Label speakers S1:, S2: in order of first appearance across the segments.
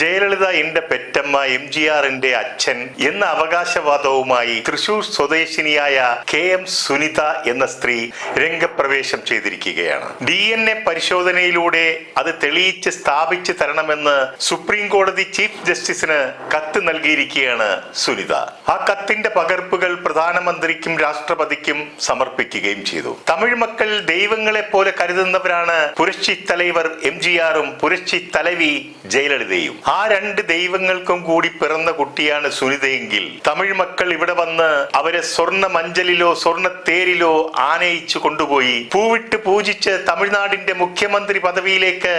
S1: ജയലളിത എന്റെ പെറ്റമ്മ M G ആറിന്റെ അച്ഛൻ എന്ന അവകാശവാദവുമായി തൃശൂർ സ്വദേശിനിയായ കെ എം സുനിത എന്ന സ്ത്രീ രംഗപ്രവേശം ചെയ്തിരിക്കുകയാണ്. ഡി എൻ എ പരിശോധനയിലൂടെ അത് തെളിയിച്ച് സ്ഥാപിച്ചു തരണമെന്ന് സുപ്രീം കോടതി ചീഫ് ജസ്റ്റിസിന് കത്ത് നൽകിയിരിക്കുകയാണ് സുനിത. ആ കത്തിന്റെ പകർപ്പുകൾ പ്രധാനമന്ത്രിക്കും രാഷ്ട്രപതിക്കും സമർപ്പിക്കുകയും ചെയ്തു. തമിഴ് മക്കൾ ദൈവങ്ങളെ പോലെ കരുതുന്നവരാണ് പുരശ്ചി തലൈവർ എം ജി ആറും പുരശ്ചി തലവി ജയലളിതയും. ആ രണ്ട് ദൈവങ്ങൾക്കും കൂടി പിറന്ന കുട്ടിയാണ് സുനിതയെങ്കിൽ തമിഴ് മക്കൾ ഇവിടെ വന്ന് അവരെ സ്വർണ മഞ്ചലിലോ സ്വർണ തേരിലോ ആനയിച്ചു കൊണ്ടുപോയി പൂവിട്ട് പൂജിച്ച് തമിഴ്നാടിന്റെ മുഖ്യമന്ത്രി പദവിയിലേക്ക്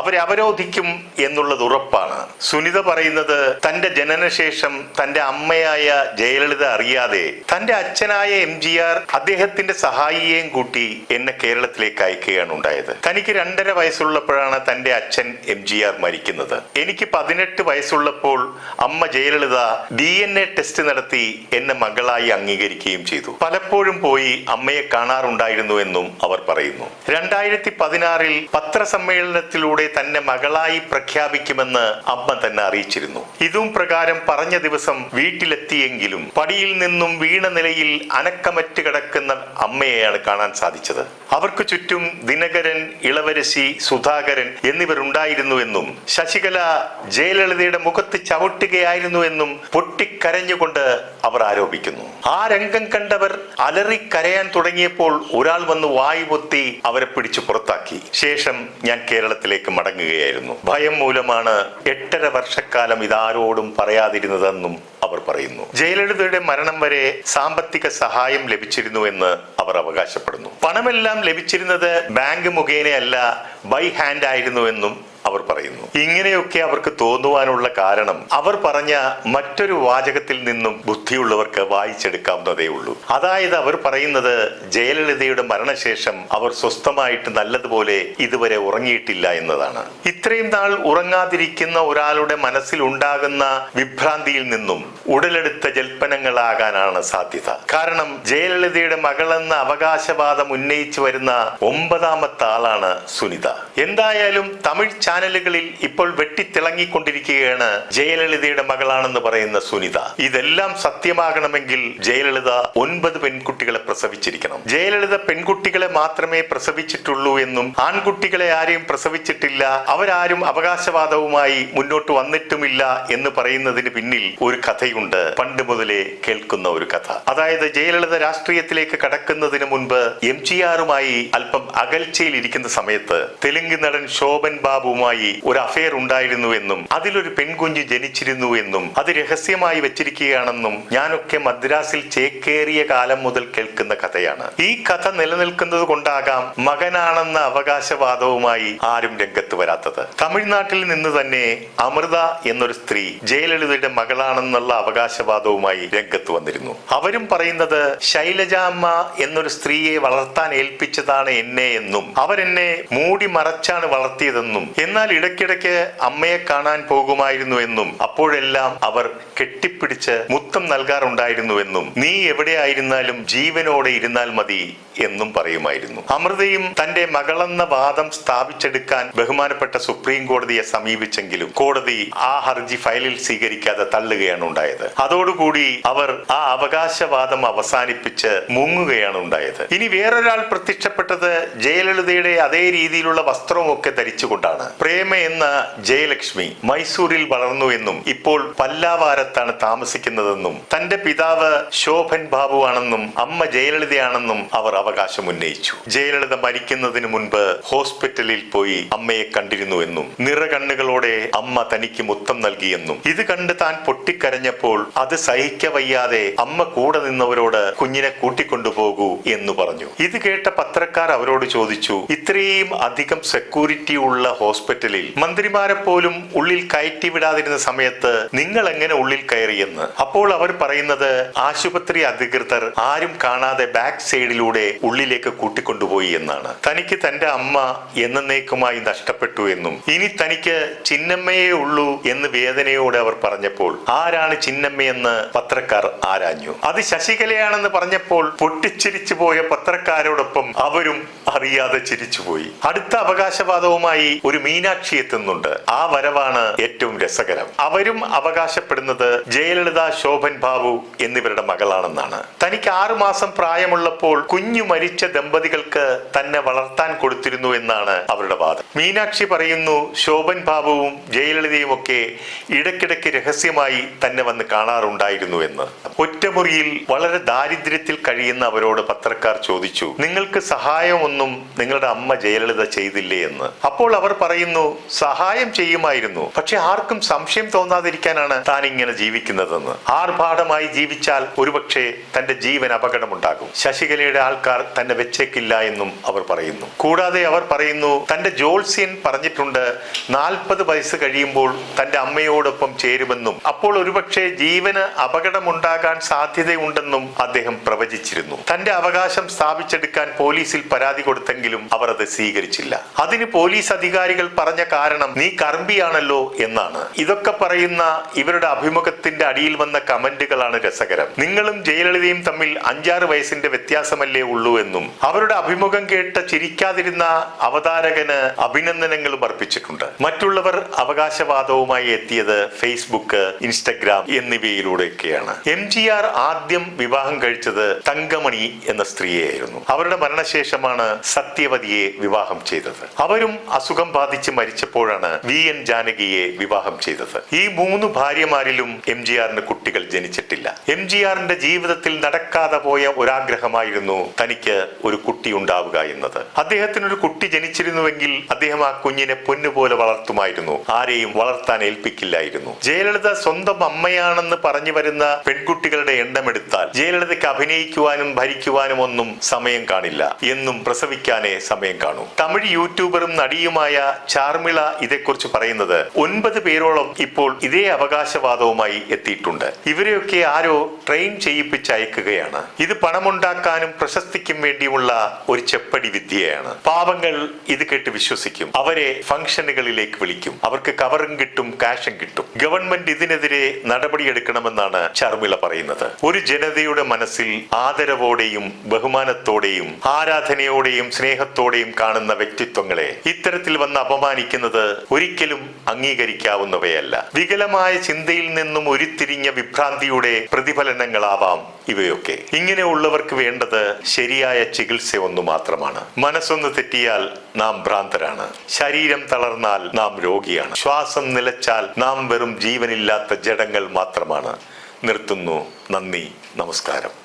S1: അവരെ അവരോധിക്കും എന്നുള്ളത് ഉറപ്പാണ്. സുനിത പറയുന്നത് തന്റെ ജനനശേഷം തന്റെ അമ്മയായ ജയലളിത അറിയാതെ തന്റെ അച്ഛനായ എം ജി ആർ അദ്ദേഹത്തിന്റെ സഹായിയെയും കൂട്ടി എന്നെ കേരളത്തിലേക്ക് അയക്കുകയാണ് ഉണ്ടായത്. തനിക്ക് രണ്ടര വയസ്സുള്ളപ്പോഴാണ് തന്റെ അച്ഛൻ എം ജി ആർ മരിക്കുന്നത്. എനിക്ക് പതിനെട്ട് വയസ്സുള്ളപ്പോൾ അമ്മ Jayalalitha D N A test നടത്തി എന്നെ മകളായി അംഗീകരിക്കുകയും ചെയ്തു. പലപ്പോഴും പോയി അമ്മയെ കാണാറുണ്ടായിരുന്നു എന്നും അവർ പറയുന്നു. രണ്ടായിരത്തി പതിനാറിൽ പത്രസമ്മേളനത്തിലൂടെ തന്നെ മകളായി പ്രഖ്യാപിക്കുമെന്ന് അമ്മ തന്നെ അറിയിച്ചിരുന്നു. ഇതും പ്രകാരം പറഞ്ഞ ദിവസം വീട്ടിലെത്തിയെങ്കിലും പടിയിൽ നിന്നും വീണ നിലയിൽ അനക്കമറ്റ് കിടക്കുന്ന അമ്മയെയാണ് കാണാൻ സാധിച്ചത്. അവർക്ക് ചുറ്റും ദിനകരൻ ഇളവരശി സുധാകരൻ എന്നിവരുണ്ടായിരുന്നുവെന്നും ശശികല ജയലളിതയുടെ മുഖത്ത് ചവിട്ടുകയായിരുന്നുവെന്നും പൊട്ടിക്കരഞ്ഞുകൊണ്ട് അവർ ആരോപിക്കുന്നു. ആ രംഗം കണ്ടവർ അലറി കരയാൻ തുടങ്ങിയപ്പോൾ ഒരാൾ വന്ന് വായു പൊത്തി അവരെ പിടിച്ചു പുറത്താക്കി. ശേഷം ഞാൻ കേരളത്തിലേക്ക് മടങ്ങുകയായിരുന്നു. ഭയം മൂലമാണ് എട്ടര വർഷക്കാലം ഇതാരോടും പറയാതിരുന്നതെന്നും അവർ പറയുന്നു. ജയലളിതയുടെ മരണം വരെ സാമ്പത്തിക സഹായം ലഭിച്ചിരുന്നു എന്ന് അവർ അവകാശപ്പെടുന്നു. പണമെല്ലാം ലഭിച്ചിരുന്നത് ബാങ്ക് മുഖേനയല്ല ബൈ ഹാൻഡ് ആയിരുന്നുവെന്നും അവർ പറയുന്നു. ഇങ്ങനെയൊക്കെ അവർക്ക് തോന്നുവാനുള്ള കാരണം അവർ പറഞ്ഞ മറ്റൊരു വാചകത്തിൽ നിന്നും ബുദ്ധിയുള്ളവർക്ക് വായിച്ചെടുക്കാവുന്നതേ ഉള്ളൂ. അതായത് അവർ പറയുന്നത് ജയലളിതയുടെ മരണശേഷം അവർ സ്വസ്ഥമായിട്ട് നല്ലതുപോലെ ഇതുവരെ ഉറങ്ങിയിട്ടില്ല എന്നതാണ്. ഇത്രയും നാൾ ഉറങ്ങാതിരിക്കുന്ന ഒരാളുടെ മനസ്സിൽ ഉണ്ടാകുന്ന വിഭ്രാന്തിയിൽ നിന്നും ഉടലെടുത്ത ജൽപ്പനങ്ങളാകാനാണ് സാധ്യത. കാരണം ജയലളിതയുടെ മകളെന്ന അവകാശവാദം ഉന്നയിച്ചു വരുന്ന ഒമ്പതാമത്തെ ആളാണ് സുനിത. എന്തായാലും തമിഴ് ചാനലുകളിൽ ഇപ്പോൾ വെട്ടിത്തിളങ്ങിക്കൊണ്ടിരിക്കുകയാണ് ജയലളിതയുടെ മകളാണെന്ന് പറയുന്ന സുനിത. ഇതെല്ലാം സത്യമാകണമെങ്കിൽ ജയലളിത ഒൻപത് പെൺകുട്ടികളെ പ്രസവിച്ചിരിക്കണം. ജയലളിത പെൺകുട്ടികളെ മാത്രമേ പ്രസവിച്ചിട്ടുള്ളൂ എന്നും ആൺകുട്ടികളെ ആരെയും പ്രസവിച്ചിട്ടില്ല അവരാരും അവകാശവാദവുമായി മുന്നോട്ട് വന്നിട്ടുമില്ല എന്ന് പറയുന്നതിന് പിന്നിൽ ഒരു കഥയുണ്ട്. പണ്ട് മുതലേ കേൾക്കുന്ന ഒരു കഥ. അതായത് ജയലളിത രാഷ്ട്രീയത്തിലേക്ക് കടക്കുന്നതിന് മുൻപ് എം ജി ആറുമായി അല്പം അകൽച്ചയിൽ ഇരിക്കുന്ന സമയത്ത് തെലുങ്ക് നടൻ ശോഭൻ ബാബുവുമായി ഒരു അഫയർ ഉണ്ടായിരുന്നുവെന്നും അതിലൊരു പെൺകുഞ്ഞ് ജനിച്ചിരുന്നു എന്നും അത് രഹസ്യമായി വെച്ചിരിക്കുകയാണെന്നും ഞാനൊക്കെ മദ്രാസിൽ ചേക്കേറിയ കാലം മുതൽ കേൾക്കുന്ന കഥയാണ്. ഈ കഥ നിലനിൽക്കുന്നത് കൊണ്ടാകാം മകനാണെന്ന അവകാശവാദവുമായി ആരും രംഗത്ത് വരാത്തത്. തമിഴ്നാട്ടിൽ നിന്ന് തന്നെ അമൃത എന്നൊരു സ്ത്രീ ജയലളിതയുടെ മകളാണെന്നുള്ള അവകാശവാദവുമായി രംഗത്ത് വന്നിരുന്നു. അവരും പറയുന്നത് ശൈലജാമ്മ എന്നൊരു സ്ത്രീയെ വളർത്താൻ ഏൽപ്പിച്ചതാണ് എന്നെ എന്നും അവരെന്നെ മൂടി മറച്ചാണ് വളർത്തിയതെന്നും എന്നാൽ ഇടയ്ക്കിടയ്ക്ക് അമ്മയെ കാണാൻ പോകുമായിരുന്നു എന്നും അപ്പോഴെല്ലാം അവർ കെട്ടിപ്പിടിച്ച് മുത്തം നൽകാറുണ്ടായിരുന്നുവെന്നും നീ എവിടെയായിരുന്നാലും ജീവനോടെ ഇരുന്നാൽ മതി എന്നും പറയുമായിരുന്നു. അമൃതയും തന്റെ മകളെന്ന വാദം സ്ഥാപിച്ചെടുക്കാൻ ബഹുമാനപ്പെട്ട സുപ്രീം കോടതിയെ സമീപിച്ചെങ്കിലും കോടതി ആ ഹർജി ഫയലിൽ സ്വീകരിക്കാതെ തള്ളുകയാണ് ഉണ്ടായത്. അതോടുകൂടി അവർ ആ അവകാശവാദം അവസാനിപ്പിച്ച് മുങ്ങുകയാണ് ഉണ്ടായത്. ഇനി വേറൊരാൾ പ്രത്യക്ഷപ്പെട്ടത് ജയലളിതയുടെ അതേ രീതിയിലുള്ള വസ്ത്രമൊക്കെ ധരിച്ചുകൊണ്ടാണ്. പ്രേമ എന്ന ജയലക്ഷ്മി മൈസൂരിൽ വളർന്നു എന്നും ഇപ്പോൾ പല്ലാവാരത്താണ് താമസിക്കുന്നതെന്നും തന്റെ പിതാവ് ശോഭൻ ബാബു ആണെന്നും അമ്മ ജയലളിതയാണെന്നും അവർ അവകാശം ഉന്നയിച്ചു ജയലളിത മരിക്കുന്നതിന് മുൻപ് ഹോസ്പിറ്റലിൽ പോയി അമ്മയെ കണ്ടിരുന്നുവെന്നും നിറകണ്ണുകളോടെ അമ്മ തനിക്ക് മുത്തം നൽകിയെന്നും ഇത് കണ്ട് താൻ പൊട്ടിക്കരഞ്ഞപ്പോൾ അത് സഹിക്കവയ്യാതെ അമ്മ കൂടെ നിന്നവരോട് കുഞ്ഞിനെ കൂട്ടിക്കൊണ്ടുപോകൂ എന്ന് പറഞ്ഞു. ഇത് കേട്ട പത്രക്കാർ അവരോട് ചോദിച്ചു ഇത്രയും അധികം സെക്യൂരിറ്റി ഉള്ള ഹോസ്പിറ്റൽ ഹോസ്പിറ്റലിൽ. മന്ത്രിമാരെ പോലും ഉള്ളിൽ കയറ്റി വിടാതിരുന്ന സമയത്ത് നിങ്ങൾ എങ്ങനെ ഉള്ളിൽ കയറിയെന്ന് അപ്പോൾ അവർ പറയുന്നത് ആശുപത്രി അധികൃതർ ആരും കാണാതെ ബാക്ക് സൈഡിലൂടെ ഉള്ളിലേക്ക് കൂട്ടിക്കൊണ്ടുപോയി എന്നാണ്. തനിക്ക് തന്റെ അമ്മ എന്നേക്കുമായി നഷ്ടപ്പെട്ടു എന്നും ഇനി തനിക്ക് ചിന്നമ്മയെ ഉള്ളൂ എന്ന് വേദനയോടെ അവർ പറഞ്ഞപ്പോൾ ആരാണ് ചിന്നമ്മയെന്ന് പത്രക്കാർ ആരാഞ്ഞു? അത് ശശികലയാണെന്ന് പറഞ്ഞപ്പോൾ പൊട്ടിച്ചിരിച്ചു പോയ പത്രക്കാരോടൊപ്പം അവരും അറിയാതെ ചിരിച്ചുപോയി. അടുത്ത അവകാശവാദവുമായി ഒരു മീനാക്ഷി എത്തുന്നുണ്ട് ആ വരവാണ് ഏറ്റവും രസകരം. അവരും അവകാശപ്പെടുന്നത് ജയലളിത ശോഭൻ ബാബു എന്നിവരുടെ മകളാണെന്നാണ്. തനിക്ക് ആറുമാസം പ്രായമുള്ളപ്പോൾ കുഞ്ഞു മരിച്ച ദമ്പതികൾക്ക് തന്നെ വളർത്താൻ കൊടുത്തിരുന്നു എന്നാണ് അവരുടെ വാദം. മീനാക്ഷി പറയുന്നു ശോഭൻ ബാബുവും ജയലളിതയും ഒക്കെ ഇടയ്ക്കിടയ്ക്ക് രഹസ്യമായി തന്നെ വന്ന് കാണാറുണ്ടായിരുന്നു എന്ന്. ഒറ്റമുറിയിൽ വളരെ ദാരിദ്ര്യത്തിൽ കഴിയുന്ന അവരോട് പത്രക്കാർ ചോദിച്ചു നിങ്ങൾക്ക് സഹായമൊന്നും നിങ്ങളുടെ അമ്മ ജയലളിത ചെയ്തില്ലേ? എന്ന്. അപ്പോൾ അവർ പറയുന്നു സഹായം ചെയ്യുമായിരുന്നു. പക്ഷെ ആർക്കും സംശയം തോന്നാതിരിക്കാനാണ് താൻ ഇങ്ങനെ ജീവിക്കുന്നതെന്ന്. ആർഭാടമായി ജീവിച്ചാൽ ഒരുപക്ഷെ തന്റെ ജീവൻ അപകടമുണ്ടാകും. ശശികലയുടെ ആൾക്കാർ തന്നെ വെച്ചേക്കില്ല എന്നും അവർ പറയുന്നു. കൂടാതെ അവർ പറയുന്നു തന്റെ ജോത്സ്യൻ പറഞ്ഞിട്ടുണ്ട് നാൽപ്പത് വയസ്സ് കഴിയുമ്പോൾ തന്റെ അമ്മയോടൊപ്പം ചേരുമെന്നും അപ്പോൾ ഒരുപക്ഷെ ജീവന് അപകടമുണ്ടാകാൻ സാധ്യതയുണ്ടെന്നും അദ്ദേഹം പ്രവചിച്ചിരുന്നു. തന്റെ അവകാശം സ്ഥാപിച്ചെടുക്കാൻ പോലീസിൽ പരാതി കൊടുത്തെങ്കിലും അവർ അത് സ്വീകരിച്ചില്ല. അതിന് പോലീസ് അധികാരികൾ പറഞ്ഞ കാരണം നീ കർമ്മിയാണല്ലോ എന്നാണ്. ഇതൊക്കെ പറയുന്ന ഇവരുടെ അഭിമുഖത്തിന്റെ അടിയിൽ വന്ന കമന്റുകളാണ് രസകരം. നിങ്ങളും ജയലളിതയും തമ്മിൽ അഞ്ചാറ് വയസ്സിന്റെ വ്യത്യാസമല്ലേ ഉള്ളൂ എന്നും അവരുടെ അഭിമുഖം കേട്ട് ചിരിക്കാതിരുന്ന അവതാരകന് അഭിനന്ദനങ്ങളും അർപ്പിച്ചിട്ടുണ്ട്. മറ്റുള്ളവർ അവകാശവാദവുമായി എത്തിയത് ഫേസ്ബുക്ക് ഇൻസ്റ്റഗ്രാം എന്നിവയിലൂടെയൊക്കെയാണ്. എം ജി ആർ ആദ്യം വിവാഹം കഴിച്ചത് തങ്കമണി എന്ന സ്ത്രീയായിരുന്നു അവരുടെ മരണശേഷമാണ് സത്യവതിയെ വിവാഹം ചെയ്തത്. അവരും അസുഖം ബാധിച്ച് മരിച്ചപ്പോഴാണ് വി എൻ ജാനകിയെ വിവാഹം ചെയ്തത്. ഈ മൂന്ന് ഭാര്യമാരിലും എം ജി ആറിന് കുട്ടികൾ ജനിച്ചിട്ടില്ല. എം ജി ആറിന്റെ ജീവിതത്തിൽ നടക്കാതെ പോയ ഒരാഗ്രഹമായിരുന്നു തനിക്ക് ഒരു കുട്ടി ഉണ്ടാവുക എന്നത്. അദ്ദേഹത്തിന് ഒരു കുട്ടി ജനിച്ചിരുന്നുവെങ്കിൽ അദ്ദേഹം ആ കുഞ്ഞിനെ പൊന്നുപോലെ വളർത്തുമായിരുന്നു. ആരെയും വളർത്താൻ ഏൽപ്പിക്കില്ലായിരുന്നു. ജയലളിത സ്വന്തം അമ്മയാണെന്ന് പറഞ്ഞു വരുന്ന പെൺകുട്ടികളുടെ എണ്ണമെടുത്താൽ ജയലളിതയ്ക്ക് അഭിനയിക്കുവാനും ഭരിക്കുവാനും ഒന്നും സമയം കാണില്ല. എന്നും പ്രസവിക്കാനേ സമയം കാണൂ. തമിഴ് യൂട്യൂബറും നടിയുമായ ചാർമിള ഇതേക്കുറിച്ച് പറയുന്നത് ഒൻപത് പേരോളം ഇപ്പോൾ ഇതേ അവകാശവാദവുമായി എത്തിയിട്ടുണ്ട്. ഇവരെയൊക്കെ ആരോ ട്രെയിൻ ചെയ്യിപ്പിച്ച് അയക്കുകയാണ് ഇത് പണമുണ്ടാക്കാനും പ്രശസ്തിക്കും വേണ്ടിയുള്ള ഒരു ചെപ്പടി വിദ്യയാണ്. പാവങ്ങൾ ഇത് കേട്ട് വിശ്വസിക്കും. അവരെ ഫംഗ്ഷനുകളിലേക്ക് വിളിക്കും. അവർക്ക് കവറും കിട്ടും കാഷും കിട്ടും. ഗവൺമെന്റ് ഇതിനെതിരെ നടപടിയെടുക്കണമെന്നാണ് ചർമിള പറയുന്നത്. ഒരു ജനതയുടെ മനസ്സിൽ ആദരവോടെയും ബഹുമാനത്തോടെയും ആരാധനയോടെയും സ്നേഹത്തോടെയും കാണുന്ന വ്യക്തിത്വങ്ങളെ ഇത്തരത്തിൽ വന്ന് അപമാനിക്കുന്നത് ഒരിക്കലും അംഗീകരിക്കാവുന്നവയല്ല വികലമായ ചിന്തയിൽ നിന്നും ഉരുത്തിരിഞ്ഞ വിഭ്രാന്തിയുടെ പ്രതിഫലനങ്ങളാവാം ഇവയൊക്കെ. ഇങ്ങനെയുള്ളവർക്ക് വേണ്ടത് ശരിയായ ചികിത്സ ഒന്നു മാത്രമാണ്. മനസ്സൊന്ന് തെറ്റിയാൽ നാം ഭ്രാന്തരാണ്. ശരീരം തളർന്നാൽ നാം രോഗിയാണ്. ശ്വാസം നിലച്ചാൽ നാം വെറും ജീവനില്ലാത്ത ജഡങ്ങൾ മാത്രമാണ്. നിർത്തുന്നു. നന്ദി. നമസ്കാരം.